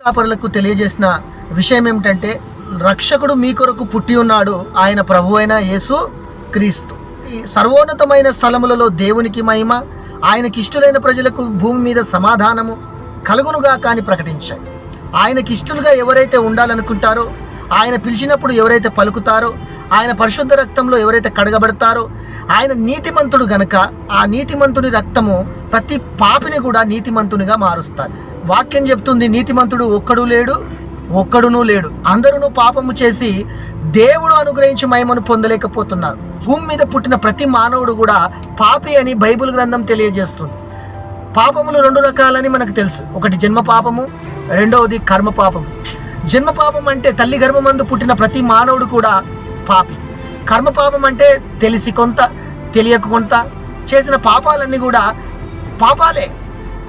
కాపరులకు తెలియజేసిన విషయం ఏమిటంటే రక్షకుడు మీ కొరకు పుట్టి ఉన్నాడు ఆయన ప్రభు అయిన యేసు క్రీస్తు. ఈ సర్వోన్నతమైన స్థలములలో దేవునికి మహిమ ఆయనకి ఇష్టలైన ప్రజలకు భూమి మీద సమాధానము కలుగునుగా కానీ ప్రకటించాయి. ఆయనకి ఇష్టలుగా ఎవరైతే ఉండాలనుకుంటారో ఆయన పిలిచినప్పుడు ఎవరైతే పలుకుతారో ఆయన పరిశుద్ధ రక్తంలో ఎవరైతే కడగబడతారో ఆయన నీతిమంతుడు గనక ఆ నీతిమంతుని రక్తము ప్రతి పాపిని కూడా నీతిమంతునిగా మారుస్తారు వాక్యం చెప్తుంది నీతిమంతుడు ఒక్కడు లేడు ఒక్కడునూ లేడు. అందరూ పాపము చేసి దేవుడు అనుగ్రహించి మహిమను పొందలేకపోతున్నారు. భూమి మీద పుట్టిన ప్రతి మానవుడు కూడా పాపి అని బైబిల్ గ్రంథం తెలియజేస్తుంది. పాపములు రెండు రకాలని మనకు తెలుసు. ఒకటి జన్మ పాపము రెండవది కర్మ పాపము. జన్మ పాపం అంటే తల్లి గర్భమందు పుట్టిన ప్రతి మానవుడు కూడా పాపి. కర్మ పాపం అంటే తెలిసి కొంత తెలియక కొంత చేసిన పాపాలన్నీ కూడా పాపాలే.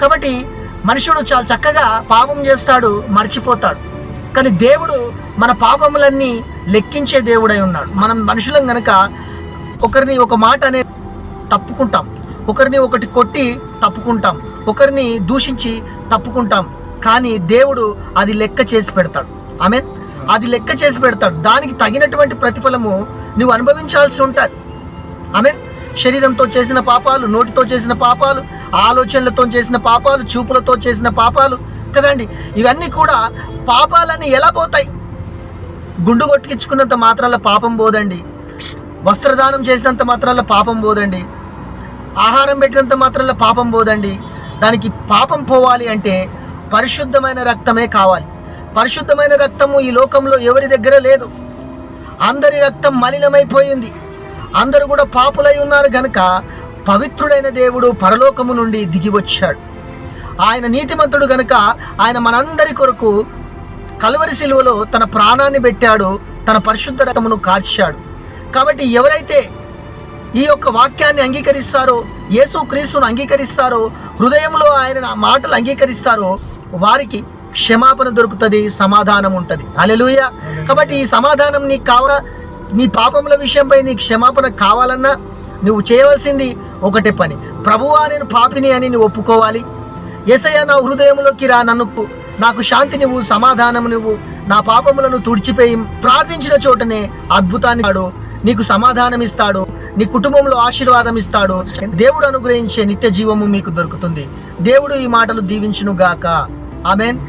కాబట్టి మనుషుడు చాలా చక్కగా పాపం చేస్తాడు మర్చిపోతాడు. కానీ దేవుడు మన పాపములన్నీ లెక్కించే దేవుడై ఉన్నాడు. మనం మనుషులం గనక ఒకరిని ఒక మాట అనే తప్పుకుంటాం. ఒకరిని ఒకటి కొట్టి తప్పుకుంటాం. ఒకరిని దూషించి తప్పుకుంటాం. కానీ దేవుడు అది లెక్క చేసి పెడతాడు. ఆమె అది లెక్క చేసి పెడతాడు. దానికి తగినటువంటి ప్రతిఫలము నువ్వు అనుభవించాల్సి ఉంటుంది. ఆమె శరీరంతో చేసిన పాపాలు నోటితో చేసిన పాపాలు ఆలోచనలతో చేసిన పాపాలు చూపులతో చేసిన పాపాలు కదండి? ఇవన్నీ కూడా పాపాలని ఎలా పోతాయి? గుండు కొట్టించుకున్నంత మాత్రాల పాపం పోదండి. వస్త్రదానం చేసినంత మాత్రాల పాపం పోదండి. ఆహారం పెట్టినంత మాత్రాల పాపం పోదండి. దానికి పాపం పోవాలి అంటే పరిశుద్ధమైన రక్తమే కావాలి. పరిశుద్ధమైన రక్తము ఈ లోకంలో ఎవరి దగ్గర లేదు. అందరి రక్తం మలినమైపోయింది. అందరూ కూడా పాపులై ఉన్నారు కనుక పవిత్రుడైన దేవుడు పరలోకము నుండి దిగి వచ్చాడు. ఆయన నీతిమంతుడు గనుక ఆయన మనందరి కొరకు కలువరి శిలువలో తన ప్రాణాన్ని పెట్టాడు తన పరిశుద్ధ రక్తమును కార్చాడు. కాబట్టి ఎవరైతే ఈ యొక్క వాక్యాన్ని అంగీకరిస్తారో యేసు క్రీస్తును అంగీకరిస్తారో హృదయంలో ఆయన మాటలు అంగీకరిస్తారో వారికి క్షమాపణ దొరుకుతుంది సమాధానం ఉంటుంది. అలెలుయ కాబట్టి ఈ సమాధానం నీకు కావాలా? నీ పాపముల విషయంపై నీకు క్షమాపణ కావాలన్నా నువ్వు చేయవలసింది ఒకటే పని. ప్రభువా నేను పాపిని అని నువ్వు ఒప్పుకోవాలి. ఎసయ నా హృదయంలోకి రా నన్ను నాకు శాంతి నువ్వు సమాధానం నువ్వు. నా పాపములను తుడిచిపోయి ప్రార్థించిన చోటనే అద్భుతాన్ని నీకు సమాధానం ఇస్తాడు. నీ కుటుంబంలో ఆశీర్వాదం ఇస్తాడు. దేవుడు అనుగ్రహించే నిత్య జీవము మీకు దొరుకుతుంది. దేవుడు ఈ మాటలు దీవించును గాక ఆమెన్.